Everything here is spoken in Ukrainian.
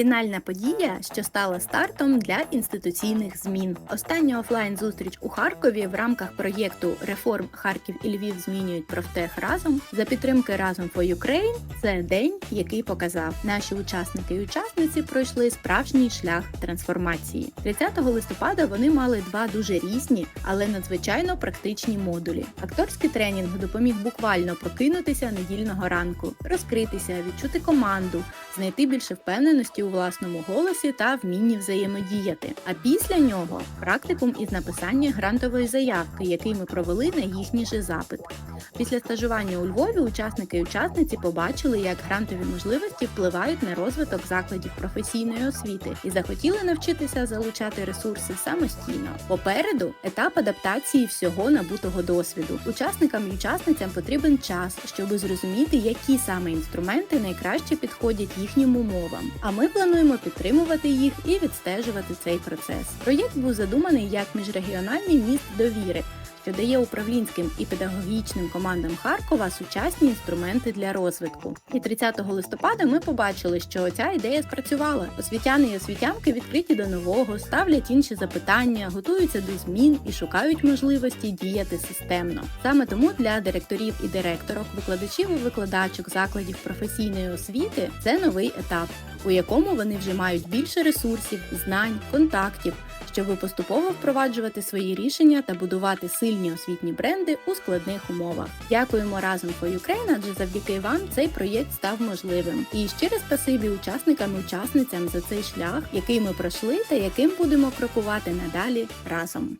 Фінальна подія, що стала стартом для інституційних змін. Остання офлайн зустріч у Харкові в рамках проєкту Реформ Харків і Львів змінюють профтех разом за підтримки разом for Ukraine. Це день, який показав, наші учасники і учасниці пройшли справжній шлях трансформації. 30 листопада вони мали два дуже різні, але надзвичайно практичні модулі. Акторський тренінг допоміг буквально прокинутися недільного ранку, розкритися, відчути команду, знайти більше впевненості у власному голосі та вмінні взаємодіяти. А після нього практикум із написання грантової заявки, який ми провели на їхній же запит. Після стажування у Львові учасники і учасниці побачили, як грантові можливості впливають на розвиток закладів професійної освіти і захотіли навчитися залучати ресурси самостійно. Попереду етап адаптації всього набутого досвіду. Учасникам і учасницям потрібен час, щоб зрозуміти, які саме інструменти найкраще підходять їхнім умовам. А ми плануємо підтримувати їх і відстежувати цей процес. Проєкт був задуманий як міжрегіональний міст довіри що дає управлінським і педагогічним командам Харкова сучасні інструменти для розвитку. І 30 листопада ми побачили, що ця ідея спрацювала. Освітяни і освітянки відкриті до нового, ставлять інші запитання, готуються до змін і шукають можливості діяти системно. Саме тому для директорів і директорок, викладачів і викладачок закладів професійної освіти це новий етап, у якому вони вже мають більше ресурсів, знань, контактів щоб поступово впроваджувати свої рішення та будувати сильні освітні бренди у складних умовах. Дякуємо разом for Ukraine, адже завдяки вам цей проєкт став можливим. І щире спасибі учасникам і учасницям за цей шлях, який ми пройшли та яким будемо крокувати надалі разом.